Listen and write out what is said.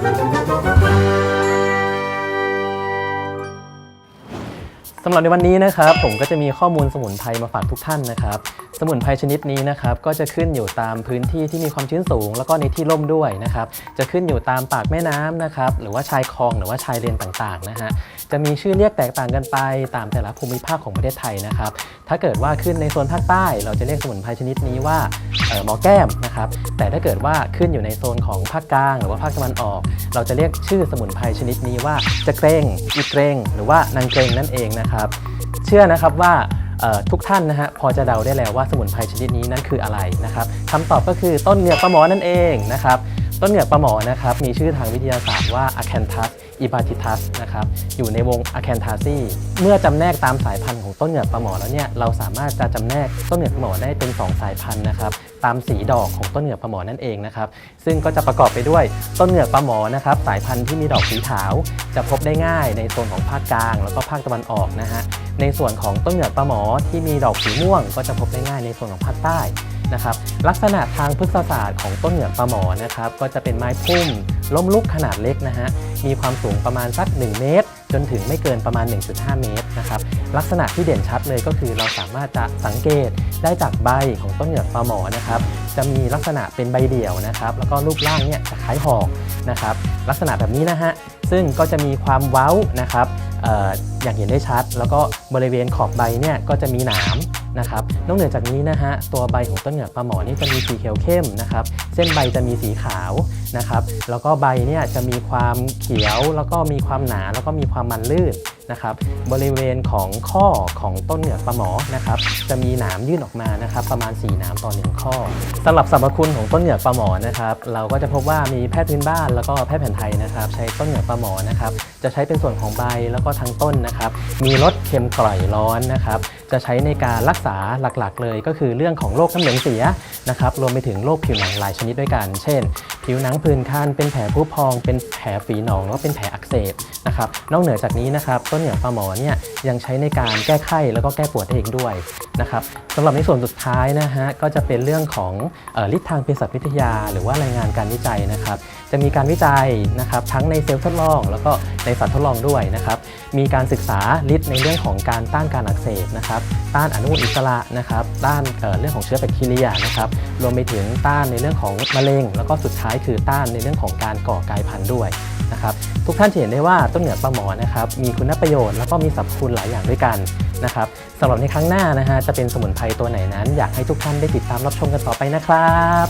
Música สำหรับในวันนี้นะครับผมก็จะมีข้อมูลสมุนไพรมาฝากทุกท่านนะครับ สมุนไพรชนิดนี้นะครับก็จะขึ้นอยู่ตามพื้นที่ที่มีความชื้นสูง แล้วก็ในที่ร่มด้วยนะครับจะขึ้นอยู่ตามปากแม่น้ำนะครับหรือว่าชายคลองหรือว่าชายเลนต่างๆนะฮะจะมีชื่อเรียกแตกต่างกันไปตามแต่ละภูมิภาคของประเทศไทยนะครับถ้าเกิดว่าขึ้นในโซนภาคใต้ เราจะเรียกสมุนไพรชนิดนี้ว่าหมอแก้มนะครับแต่ถ้าเกิดว่าขึ้นอยู่ในโซนของภาคกลาง หรือว่าภาคตะวันออก เราจะเรียกชื่อสมุนไพรชนิดนี้ว่าจะเกรงอีเกรงหรือว่านางเกรงนั่นเองนะครับ เชื่อนะครับว่าทุกท่านนะฮะพอจะเดาได้แล้วว่าสมุนไพรชนิดนี้นั่นคืออะไรนะครับคำตอบก็คือต้นเงือกปลาหมอนั่นเองนะครับ ต้นเหงือกปลาหมอนะครับมีชื่อทางวิทยาศาสตร์ว่า Acanthus ibatitas นะครับอยู่ในวง Acanthaceae เมื่อจำแนกตามสายพันธุ์ของต้นเหงือกปลาหมอแล้วเนี่ยเราสามารถจะจำแนกต้นเหงือกปลาหมอได้เป็น 2 สายพันธุ์นะครับตามสีดอกของต้นเหงือกปลาหมอนั่นเองนะครับซึ่งก็จะประกอบไปด้วยต้นเหงือกปลาหมอนะครับสายพันธุ์ที่มีดอกสีขาว จะพบได้ง่ายในโซนของภาคกลาง แล้วก็ภาคตะวันออกนะฮะในส่วนของต้นเหงือกปลาหมอที่มีดอกสีม่วง ก็จะพบได้ง่ายในส่วนของภาคใต้ นะครับลักษณะทางพฤกษศาสตร์ของต้นเหงือกปลาหมอนะครับก็จะเป็นไม้พุ่มล้มลุกขนาดเล็กนะฮะมีความสูงประมาณสัก 1 เมตร จนถึงไม่เกินประมาณ 1.5 เมตรนะครับลักษณะที่เด่นชัดเลยก็คือเราสามารถจะสังเกตได้จากใบของต้นเหงือกปลาหมอนะครับจะมีลักษณะเป็นใบเดี่ยวนะครับแล้วก็รูปร่างเนี่ยจะคล้ายหอกนะครับลักษณะแบบนี้นะฮะซึ่งก็จะมีความเว้านะครับออย่างเห็นได้ชัด แล้วก็บริเวณขอบใบเนี่ยก็จะมีหนาม นะครับนอกเหนือจากนี้นะฮะตัวใบของต้นเหงือกปลาหมอนี่จะมีสีเขียวเข้มนะครับเส้นใบจะมีสีขาวนะครับ แล้วก็ใบเนี่ยจะมีความเขียวแล้วก็มีความหนาแล้วก็มีความมันลื่นนะครับ บริเวณของข้อของต้นเหงือกปลาหมอนะครับ จะมีหนามยื่นออกมานะครับ ประมาณ 4 หนามต่อ 1 ข้อสำหรับสรรพคุณของต้นเหงือกปลาหมอนะครับ เราก็จะพบว่ามีแพทย์พื้นบ้านแล้วก็แพทย์แผนไทยนะครับ ใช้ต้นเหงือกปลาหมอนะครับ จะใช้เป็นส่วนของใบแล้วก็ทั้งต้นนะครับ มีรสเค็มกร่อยร้อนนะครับ จะใช้ในการรักษาหลักๆ เลยก็คือเรื่องของโรคน้ำเหลืองเสียนะครับ รวมไปถึงโรคผิวหนังหลายชนิดด้วยกัน เช่น ผิวหนังผื่นคันเป็นแผลผุพอง เป็นแผลฝีหนองแล้วก็เป็นแผลอักเสบนะครับนอกเหนือจากนี้นะครับต้นเหงือปลาหมอเนี่ยยังใช้ในการแก้ไข้แล้วก็แก้ปวดได้เองด้วยนะครับสำหรับในส่วนสุดท้ายนะฮะก็จะเป็นเรื่องของออฤทธิ์ทางเภสัชวิทยา หรือว่ารายงานการวิจัยนะครับ จะมีการวิจัยนะครับทั้งในเซลล์ทดลอง แล้วก็ในสัตว์ทดลองด้วยนะครับมีการศึกษาฤทธิ์ในเรื่องของการต้านการอักเสบนะครับต้านอนุมูลอิสระนะครับต้านเเรื่องของเชื้อแบคทีเรียนะครับรวมไปถึงต้านในเรื่องของมะเร็ง แล้วก็สุดท้ายคือต้านในเรื่องของการก่อกายพันธุ์ด้วยนะครับทุกท่านจะเห็นได้ว่าต้นเหงือกปลาหมอนะครับมีคุณประโยชน์แล้วก็มีสรรพคุณหลายอย่างด้วยกันนะครับสำหรับในครั้งหน้านะฮะจะเป็นสมุนไพรตัวไหนนั้น อยากให้ทุกท่านได้ติดตามรับชมกันต่อไปนะครับ